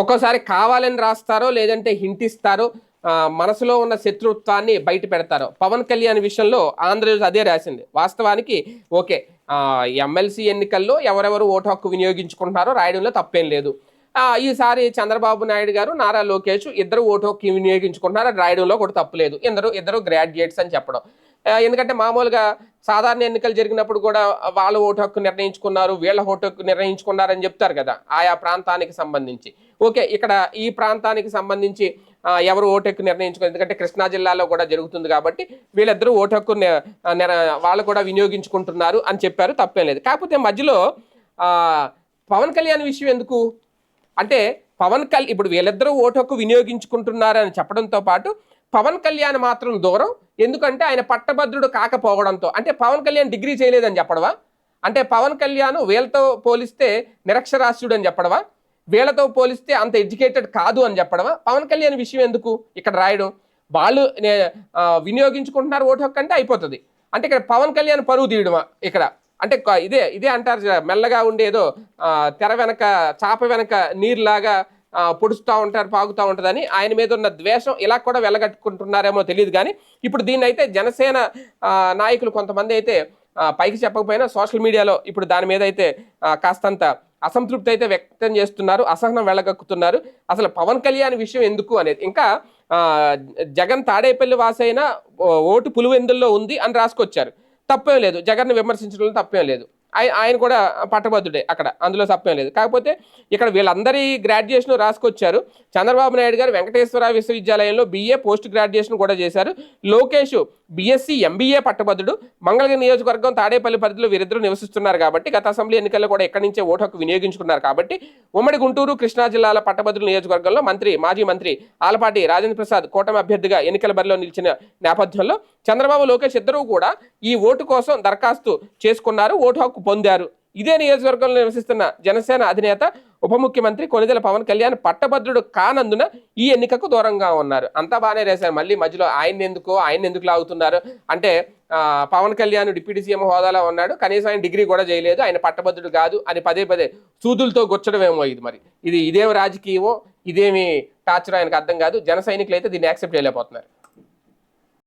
ఒక్కోసారి కావాలని రాస్తారో లేదంటే హింటిస్తారో మనసులో ఉన్న శత్రుత్వాన్ని బయట పెడతారో. పవన్ కళ్యాణ్ విషయంలో ఆంధ్రజ్యోతి అదే రాసింది. వాస్తవానికి ఓకే ఎమ్మెల్సీ ఎన్నికల్లో ఎవరెవరు ఓటు హక్కు వినియోగించుకుంటున్నారో రాయడంలో తప్పేం లేదు. ఈసారి చంద్రబాబు నాయుడు గారు నారా లోకేష్ ఇద్దరు ఓటు హక్కు వినియోగించుకుంటున్నారు రాయడంలో కూడా తప్పులేదు ఇద్దరు ఇద్దరు గ్రాడ్యుయేట్స్ అని చెప్పడం. ఎందుకంటే మామూలుగా సాధారణ ఎన్నికలు జరిగినప్పుడు కూడా వాళ్ళ ఓటు హక్కు నిర్ణయించుకున్నారు వీళ్ళ ఓటు హక్కు నిర్ణయించుకున్నారని చెప్తారు కదా ఆయా ప్రాంతానికి సంబంధించి. ఓకే ఇక్కడ ఈ ప్రాంతానికి సంబంధించి ఎవరు ఓటు హక్కు నిర్ణయించుకుని ఎందుకంటే కృష్ణా జిల్లాలో కూడా జరుగుతుంది కాబట్టి వీళ్ళిద్దరూ ఓటు హక్కు వాళ్ళు కూడా వినియోగించుకుంటున్నారు అని చెప్పారు తప్పేం లేదు. కాకపోతే మధ్యలో పవన్ కళ్యాణ్ విషయం ఎందుకు? అంటే పవన్ కళ్యాణ్ ఇప్పుడు వీళ్ళిద్దరూ ఓటు హక్కు వినియోగించుకుంటున్నారని చెప్పడంతో పాటు పవన్ కళ్యాణ్ మాత్రం దూరం. ఎందుకంటే ఆయన పట్టభద్రుడు కాకపోవడంతో. అంటే పవన్ కళ్యాణ్ డిగ్రీ చేయలేదని చెప్పడవా అంటే పవన్ కళ్యాణ్ వీళ్ళతో పోలిస్తే నిరక్షరాస్యుడు అని చెప్పడవా వీళ్ళతో పోలిస్తే అంత ఎడ్యుకేటెడ్ కాదు అని చెప్పడమా? పవన్ కళ్యాణ్ విషయం ఎందుకు ఇక్కడ రాయడం? వాళ్ళు వినియోగించుకుంటున్నారు ఓటు హక్కు అంటే అయిపోతుంది. అంటే ఇక్కడ పవన్ కళ్యాణ్ పరువు తీయడమా ఇక్కడ? అంటే ఇదే ఇదే అంటారు మెల్లగా ఉండేదో తెర వెనక చాప వెనక నీరులాగా పొడుస్తూ ఉంటారు పాగుతూ ఉంటుందని ఆయన మీద ఉన్న ద్వేషం ఇలా కూడా వెళ్ళగట్టుకుంటున్నారేమో తెలియదు కానీ ఇప్పుడు దీన్ని అయితే జనసేన నాయకులు కొంతమంది అయితే పైకి చెప్పకపోయినా సోషల్ మీడియాలో ఇప్పుడు దాని మీద అయితే కాస్తంత అసంతృప్తి అయితే వ్యక్తం చేస్తున్నారు అసహనం వెళ్ళగక్కుతున్నారు అసలు పవన్ కళ్యాణ్ విషయం ఎందుకు అనేది ఇంకా జగన్ తాడేపల్లి వాసైన ఓ- ఓటు పులివెందుల్లో ఉంది అని రాసుకొచ్చారు. తప్పేం లేదు జగన్ను విమర్శించడంలో తప్పేం లేదు. ఆయన కూడా పట్టభద్రుడే అక్కడ. అందులో తప్పేం లేదు. కాకపోతే ఇక్కడ వీళ్ళందరి గ్రాడ్యుయేషన్ రాసుకొచ్చారు. చంద్రబాబు నాయుడు గారు వెంకటేశ్వర విశ్వవిద్యాలయంలో బీఏ పోస్ట్ గ్రాడ్యుయేషన్ కూడా చేశారు. లోకేష్ బీఎస్సీ ఎంబీఏ పట్టభద్రుడు మంగళగిరి నియోజకవర్గం తాడేపల్లి పరిధిలో వీరిద్దరూ నివసిస్తున్నారు కాబట్టి గత అసెంబ్లీ ఎన్నికల్లో కూడా ఎక్కడి నుంచే ఓటు హక్కు వినియోగించుకున్నారు కాబట్టి ఉమ్మడి గుంటూరు కృష్ణా జిల్లాల పట్టభద్రుల నియోజకవర్గంలో మంత్రి మాజీ మంత్రి ఆలపాటి రాజేంద్ర ప్రసాద్ కూటమి అభ్యర్థిగా ఎన్నికల బరిలో నిలిచిన నేపథ్యంలో చంద్రబాబు లోకేష్ ఇద్దరూ కూడా ఈ ఓటు కోసం దరఖాస్తు చేసుకున్నారు ఓటు హక్కు పొందారు. ఇదే నియోజకవర్గంలో నివసిస్తున్న జనసేన అధినేత ఉప ముఖ్యమంత్రి కొనిదెల పవన్ కళ్యాణ్ పట్టభద్రుడు కానందున ఈ ఎన్నికకు దూరంగా ఉన్నారు. అంతా బాగానే రేశారు మళ్ళీ మధ్యలో ఆయన ఎందుకో ఆయన ఎందుకు లాగుతున్నారు? అంటే పవన్ కళ్యాణ్ డిప్యూటీ సీఎం హోదాలో ఉన్నాడు. కనీసం ఆయన డిగ్రీ కూడా చేయలేదు. ఆయన పట్టభద్రుడు కాదు అని పదే పదే సూదులతో గుచ్చడమేమో ఇది మరి. ఇది ఇదేమి రాజకీయమో ఇదేమి టార్చర్ ఆయనకు అర్థం కాదు. జన సైనికులు అయితే దీన్ని యాక్సెప్ట్ చేయలేకపోతున్నారు.